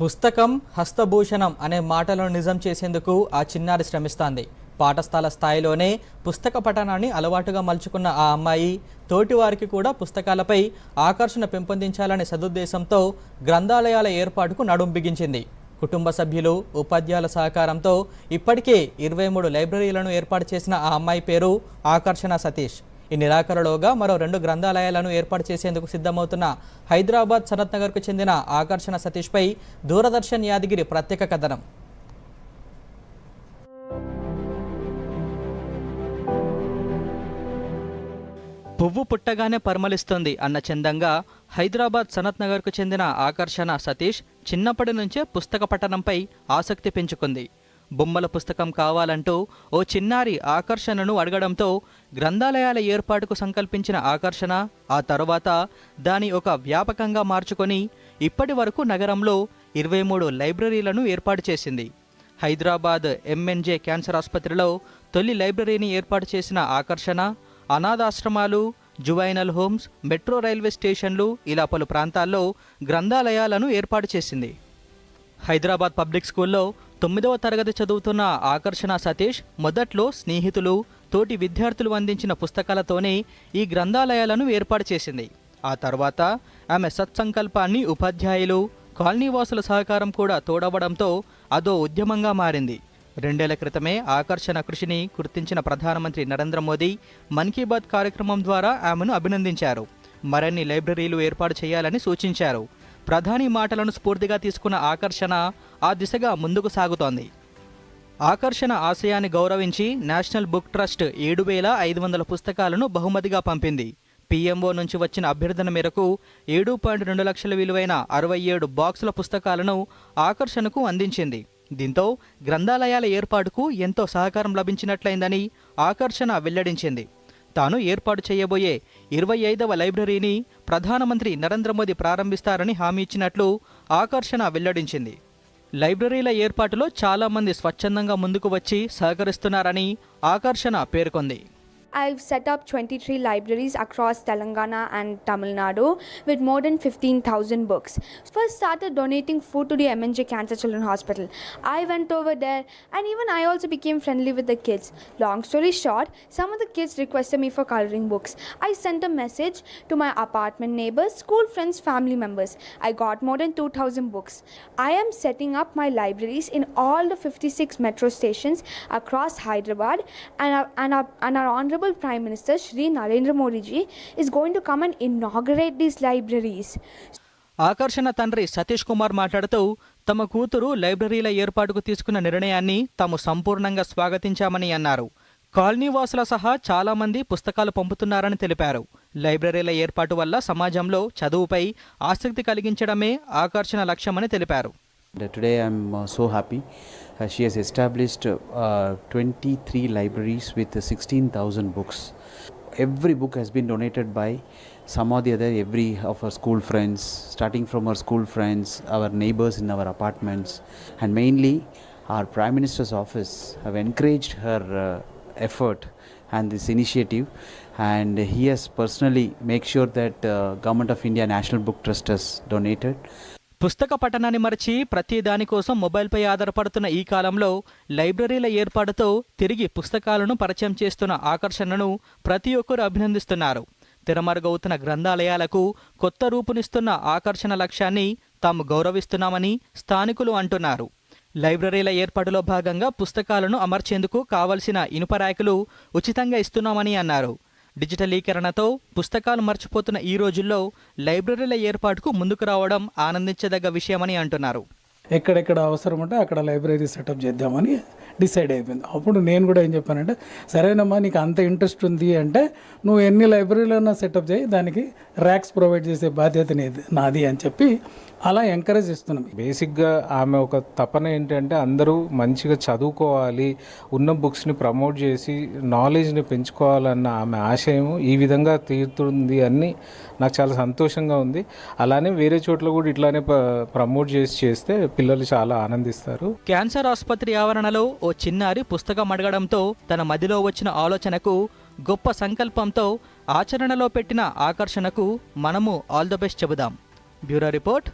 పుస్తకం హస్తభూషణం అనే మాటలను నిజం చేసేందుకు ఆ చిన్నారి శ్రమిస్తాంది. పాఠశాల స్థాయిలోనే పుస్తక పఠనాన్ని అలవాటుగా మలుచుకున్న ఆ అమ్మాయి తోటి వారికి కూడా పుస్తకాలపై ఆకర్షణ పెంపొందించాలనే సదుద్దేశంతో గ్రంథాలయాల ఏర్పాటుకు నడుం బిగించింది. కుటుంబ సభ్యులు ఉపాధ్యాయుల సహకారంతో ఇప్పటికే ఇరవై మూడు లైబ్రరీలను ఏర్పాటు చేసిన ఆ అమ్మాయి పేరు ఆకర్షణ సతీష్. ఈ నిరాకరణలోగా మరో రెండు గ్రంథాలయాలను ఏర్పాటు చేసేందుకు సిద్ధమవుతున్న హైదరాబాద్ సనత్ నగర్కు చెందిన ఆకర్షణ సతీష్పై దూరదర్శన్ యాదగిరి ప్రత్యేక కథనం. పువ్వు పుట్టగానే పరిమళిస్తుంది అన్న చందంగా హైదరాబాద్ సనత్ నగర్కు చెందిన ఆకర్షణ సతీష్ చిన్నప్పటి నుంచే పుస్తక పఠనంపై ఆసక్తి పెంచుకుంది. బొమ్మల పుస్తకం కావాలంటూ ఓ చిన్నారి ఆకర్షణను అడగడంతో గ్రంథాలయాల ఏర్పాటుకు సంకల్పించిన ఆకర్షణ ఆ తరువాత దాని ఒక వ్యాపకంగా మార్చుకొని ఇప్పటి వరకు నగరంలో ఇరవై మూడు లైబ్రరీలను ఏర్పాటు చేసింది. హైదరాబాద్ ఎంఎన్జే క్యాన్సర్ ఆసుపత్రిలో తొలి లైబ్రరీని ఏర్పాటు చేసిన ఆకర్షణ అనాథాశ్రమాలు జువైనల్ హోమ్స్ మెట్రో రైల్వే స్టేషన్లు ఇలా పలు ప్రాంతాల్లో గ్రంథాలయాలను ఏర్పాటు చేసింది. హైదరాబాద్ పబ్లిక్ స్కూల్లో తొమ్మిదవ తరగతి చదువుతున్న ఆకర్షణ సతీష్ మొదట్లో స్నేహితులు తోటి విద్యార్థులు అందించిన పుస్తకాలతోనే ఈ గ్రంథాలయాలను ఏర్పాటు చేసింది. ఆ తర్వాత ఆమె సత్సంకల్పాన్ని ఉపాధ్యాయులు కాలనీవాసుల సహకారం కూడా తోడవడంతో అదో ఉద్యమంగా మారింది. రెండేళ్ళ క్రితమే ఆకర్షణ కృషిని గుర్తించిన ప్రధానమంత్రి నరేంద్ర మోదీ మన్ కీ బాత్ కార్యక్రమం ద్వారా ఆమెను అభినందించారు. మరిన్ని లైబ్రరీలు ఏర్పాటు చేయాలని సూచించారు. ప్రధాని మాటలను స్ఫూర్తిగా తీసుకున్న ఆకర్షణ ఆ దిశగా ముందుకు సాగుతోంది. ఆకర్షణ ఆశయాన్ని గౌరవించి నేషనల్ బుక్ ట్రస్ట్ ఏడు వేల ఐదు వందల పుస్తకాలను బహుమతిగా పంపింది. పీఎంఓ నుంచి వచ్చిన అభ్యర్థన మేరకు ఏడు పాయింట్ రెండు లక్షల విలువైన అరవై ఏడు బాక్సుల పుస్తకాలను ఆకర్షణకు అందించింది. దీంతో గ్రంథాలయాల ఏర్పాటుకు ఎంతో సహకారం లభించినట్లయిందని ఆకర్షణ వెల్లడించింది. తాను ఏర్పాటు చేయబోయే ఇరవై ఐదవ లైబ్రరీని ప్రధానమంత్రి నరేంద్ర మోదీ ప్రారంభిస్తారని హామీ ఇచ్చినట్లు ఆకర్షణ వెల్లడించింది. లైబ్రరీల ఏర్పాటులో చాలామంది స్వచ్ఛందంగా ముందుకు వచ్చి సహకరిస్తున్నారని ఆకర్షణ పేర్కొంది. I've set up 23 libraries across Telangana and Tamil Nadu with more than 15,000 books. First started donating food to the MNJ Cancer Children Hospital. I went over there and even I also became friendly with the kids. Long story short, some of the kids requested me for coloring books. I sent a message to my apartment neighbors, school friends, family members. I got more than 2,000 books. I am setting up my libraries in all the 56 metro stations across Hyderabad and and our, and Honorable Prime Minister Shri Narendra Modi ji is going to come and inaugurate these libraries. ఆకర్షణ తండ్రి సతీష్ కుమార్ మాట్లాడుతూ తమ కూతురు లైబ్రరీల ఏర్పాటుకు తీసుకున్న నిర్ణయాన్ని తాము సంపూర్ణంగా స్వాగతించామని అన్నారు. కాలనీవాసుల సహా చాలా మంది పుస్తకాలు పంపుతున్నారని తెలిపారు. లైబ్రరీల ఏర్పాటు వల్ల సమాజంలో చదువుపై ఆసక్తి కలిగించడమే ఆకర్షణ లక్ష్యమని తెలిపారు. Today I'm uh, so happy. Uh, she has established uh, 23 libraries with uh, 16,000 books. Every book has been donated by some or the other, every of her school friends, starting from her school friends, our neighbors in our apartments, and mainly our Prime Minister's office have encouraged her effort and this initiative and he has personally make sure that uh, government of india national book trust has donated పుస్తక పఠనాన్ని మరచి ప్రతి దానికోసం మొబైల్పై ఆధారపడుతున్న ఈ కాలంలో లైబ్రరీల ఏర్పాటుతో తిరిగి పుస్తకాలను పరిచయం చేస్తున్న ఆకర్షణను ప్రతి ఒక్కరూ అభినందిస్తున్నారు. తిరమరుగవుతున్న గ్రంథాలయాలకు కొత్త రూపునిస్తున్న ఆకర్షణ లక్ష్యాన్ని తాము గౌరవిస్తున్నామని స్థానికులు అంటున్నారు. లైబ్రరీల ఏర్పాటులో భాగంగా పుస్తకాలను అమర్చేందుకు కావలసిన ఇనుప ర్యాకులు ఉచితంగా ఇస్తున్నామని అన్నారు. డిజిటలీకరణతో పుస్తకాలు మర్చిపోతున్న ఈ రోజుల్లో లైబ్రరీల ఏర్పాటుకు ముందుకు రావడం ఆనందించదగ్గ విషయమని అంటున్నారు. ఎక్కడెక్కడ అవసరం ఉంటే అక్కడ లైబ్రరీ సెటప్ చేద్దామని డిసైడ్ అయిపోయింది. అప్పుడు నేను కూడా ఏం చెప్పానంటే సరేనమ్మా నీకు అంత ఇంట్రెస్ట్ ఉంది అంటే నువ్వు ఎన్ని లైబ్రరీలైనా సెటప్ చేయి దానికి ర్యాక్స్ ప్రొవైడ్ చేసే బాధ్యత నీది నాది అని చెప్పి అలా ఎంకరేజ్ ఇస్తున్నాం బేసిక్గా ఆమె ఒక తపన ఏంటంటే అందరూ మంచిగా చదువుకోవాలి ఉన్న బుక్స్ని ప్రమోట్ చేసి నాలెడ్జ్ని పెంచుకోవాలన్న ఆమె ఆశయం ఈ విధంగా తీరుతుంది అని నాకు చాలా సంతోషంగా ఉంది. అలానే వేరే చోట్ల కూడా ఇట్లానే ప్రమోట్ చేసి చేస్తే పిల్లలు చాలా ఆనందిస్తారు. క్యాన్సర్ ఆసుపత్రి ఆవరణలో ఓ చిన్నారి పుస్తకం అడగడంతో తన మదిలో వచ్చిన ఆలోచనకు గొప్ప సంకల్పంతో ఆచరణలో పెట్టిన ఆకర్షణకు మనము ఆల్ ద బెస్ట్ చెబుదాం. Bureau report